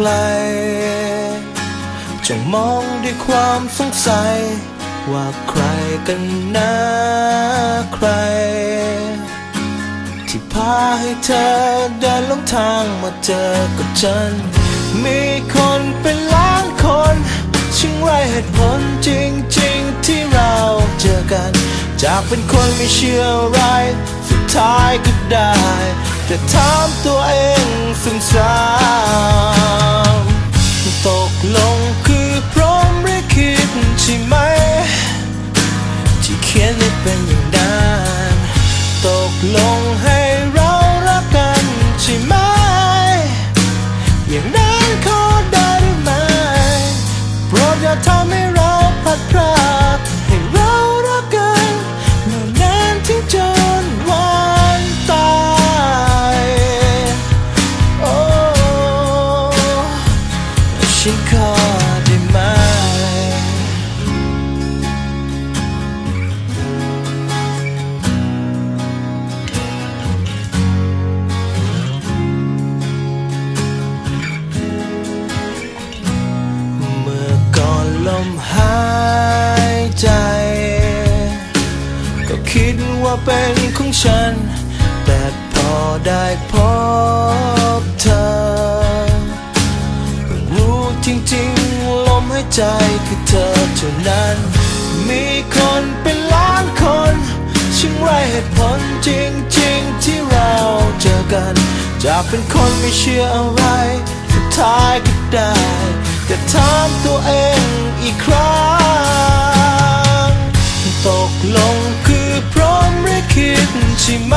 ไกลจงมองด้วยความสงสัย ว่าใครกันนะใคร ที่พาให้เธอเดินลงทางมาเจอกับฉัน มีคนเป็นล้านคนช่างไรเหตุผลจริง ๆ ที่เราเจอกัน จากเป็นคนไม่เชื่อไร สุดท้ายก็ได้ แต่ถามตัวเองซ้ำๆตกลงคือพร้อมหรือคิดใช่ไหม ที่เขียนให้เป็นอย่างนั้นตกลงให้เรารักกันใช่ไหมอย่างนั้น ลมหายใจ ก็คิดว่าเป็นของฉัน แต่พอได้พบเธอ รู้จริงๆ ลมหายใจคือเธอเท่านั้น มีคนเป็นล้านคนช่างไรเหตุผลจริงๆ ที่เราเจอกันจากเป็นคนไม่เชื่ออะไรสุดท้ายก็ได้ แต่ถามตัวเอง ช่ไหม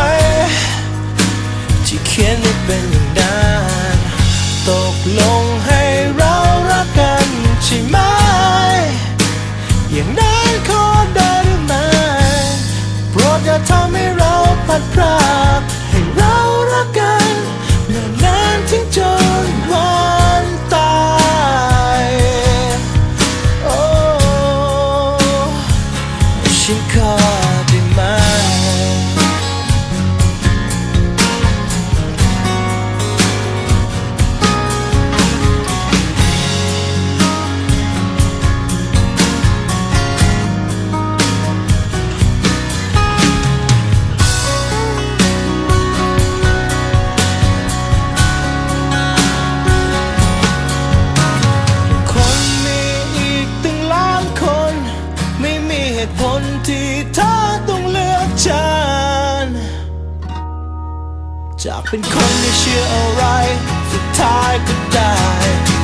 ที่เขียนให้เป็นอย่างนั้นตกลงให้เรารักกันใช่ไหม อย่างนั้นขอได้หรือไม่โปรดอย่าทำให้เราพัดพรากให้เรารักกันเมื่อนานถึงจนวันตายโอ้ฉันขอ ตุผลที่เธอต้องเลือกฉัน จากเป็นคนไม่เชื่ออะไร สุดท้ายก็ได้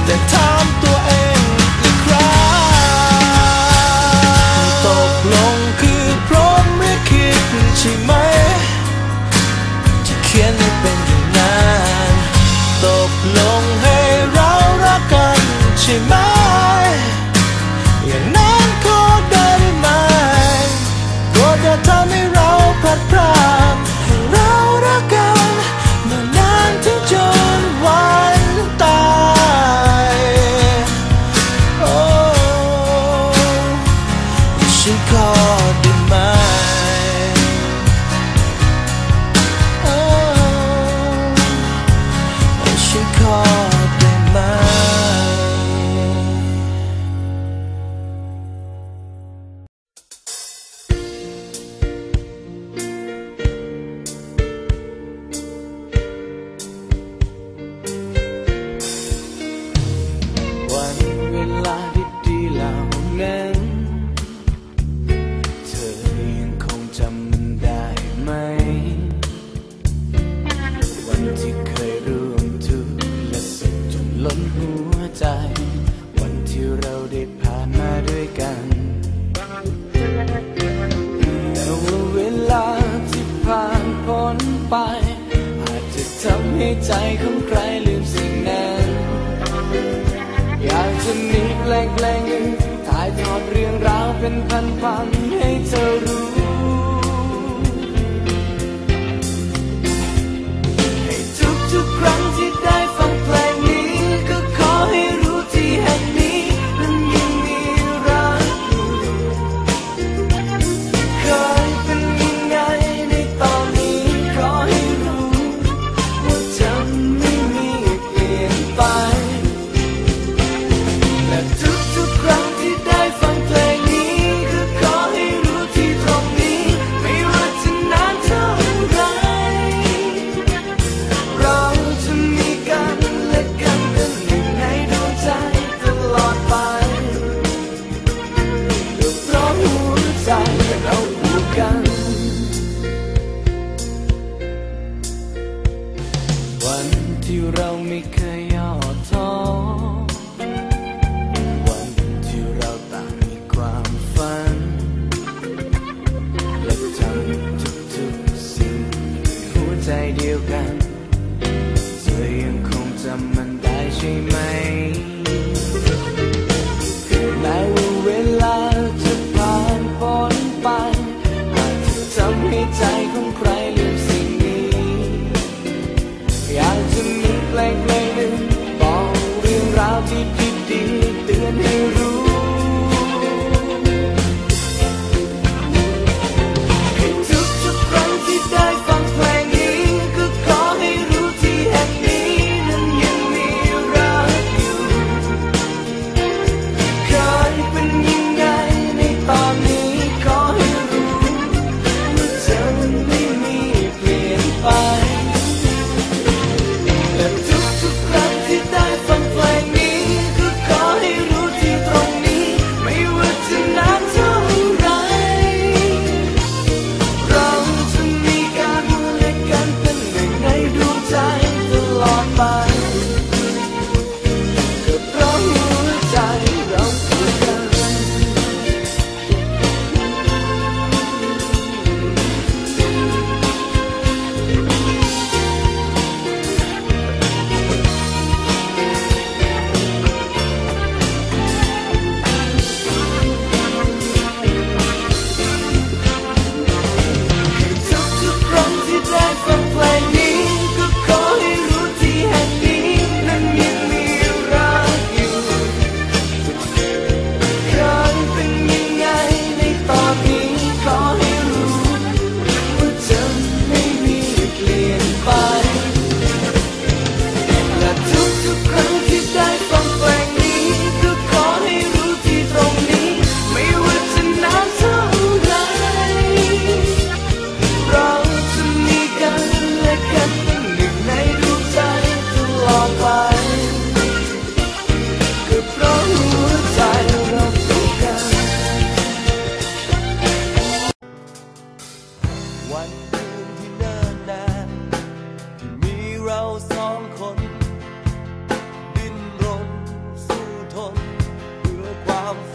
แต่ถามตัวเองอีกครั้งตกลงคือพร้อมหรือคิดใช่ไหม ที่เขียนให้เป็นอย่างนั้น ตกลงให้เรารักกันใช่ไหม โนไป อาจจะทำให้ใจของใครลืมสิ่งนั้น อยากจะมีแปลงเพลงหนึ่งถ่ายทอดเรื่องราวเป็นพันๆให้เธอรู้ วันที่เราไม่เคย blank, blank.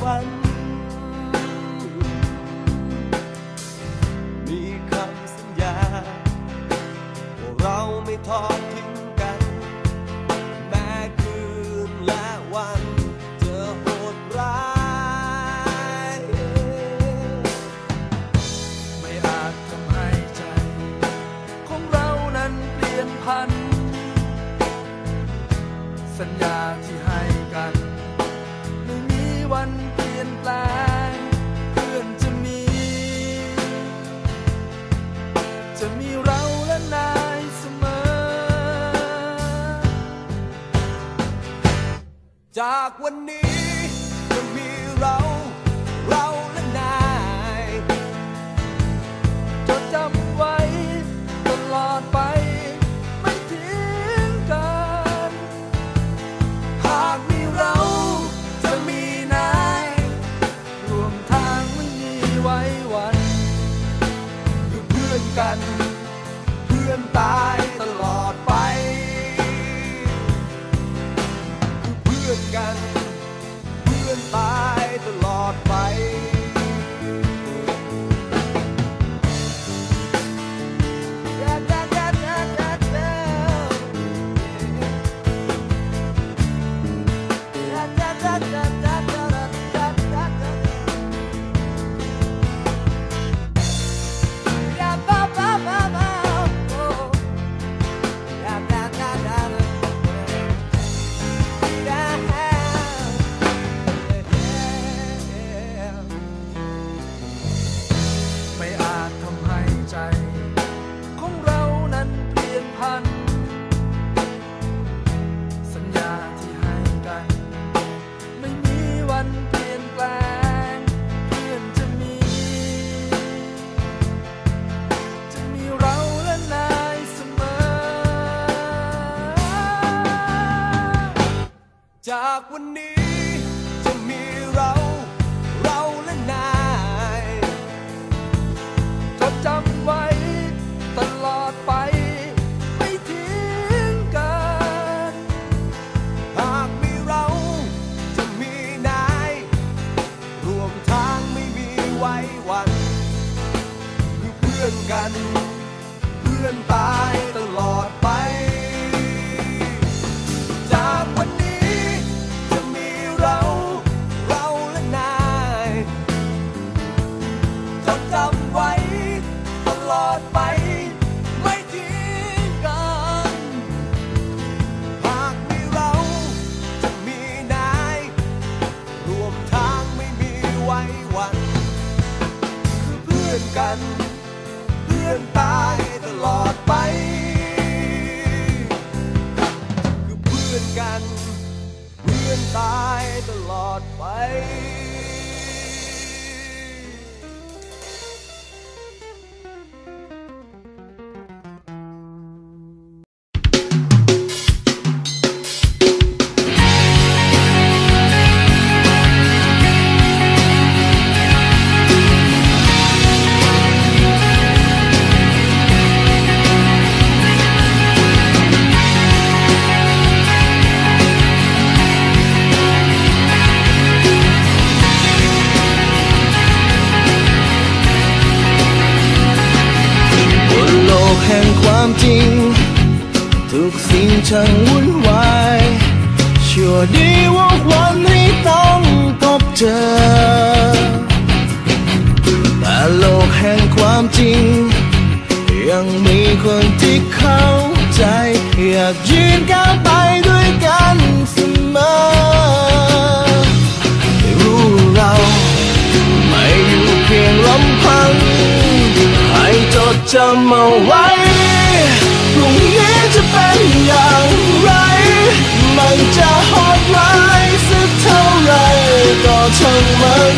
one. ากวันนี้จะมีเรา เราและนายจะจำไว้ตลอดไป ไม่ทิ้งกัน หากมีเราจะมีนายรวมทางไม่มีไว้วันคือเพื่อนกันากวันนี้จะมีเรา เราและนายจธจำไว้ตลอดไปไม่ทิ้งกัน หากมีเราจะมีนาย รวมทางไม่มีไว้วันคือเพื่อนกัน เพื่อนตา ยืนก้าวไปด้วยกันเสมอให้รู้เราไม่อยู่เพียงลำพัง ให้จดจำเอาไว้พรุ่งนี้จะเป็นอย่างไร มันจะโหดร้ายสักเท่าไรก็ช่างมัน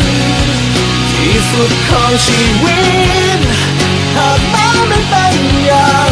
ที่สุดของชีวิต หากมันไม่เป็นอย่าง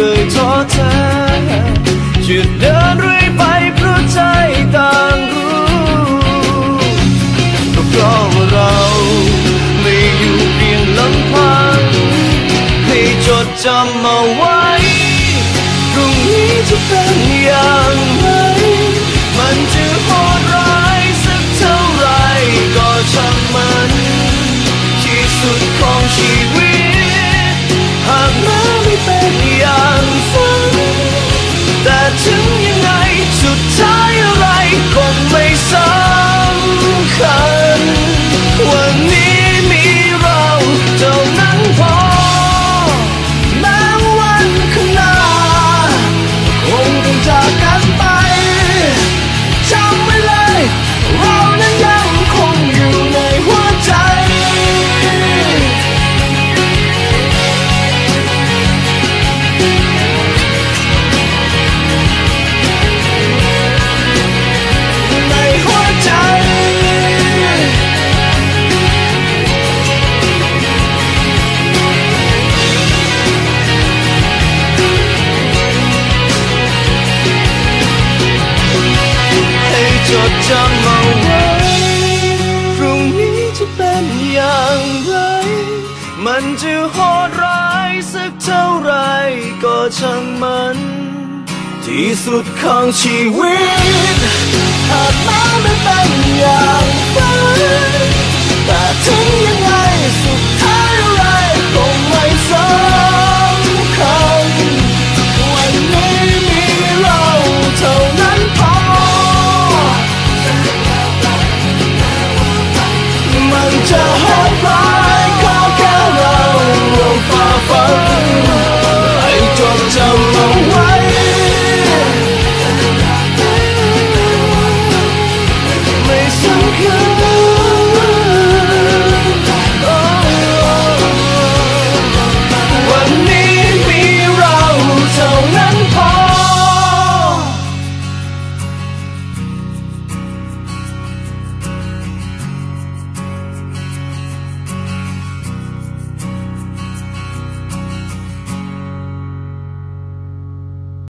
เคยท้อแท้จะเดินเรื่อยไปเพราะใจต่างรู้ก็เพราะว่าเราไม่อยู่เพียงลำพังให้จดจำเอาไว้พรุ่งนี้จะเป็นอย่าง แช่างมัน ที่สุดของชีวิต หากแม้ไม่เป็นอย่างฝันแต่ถึงยังไงสุดท้ายอะไรคงไม่สำคัญวันนี้มีเราเท่านั้นพอ มันจะ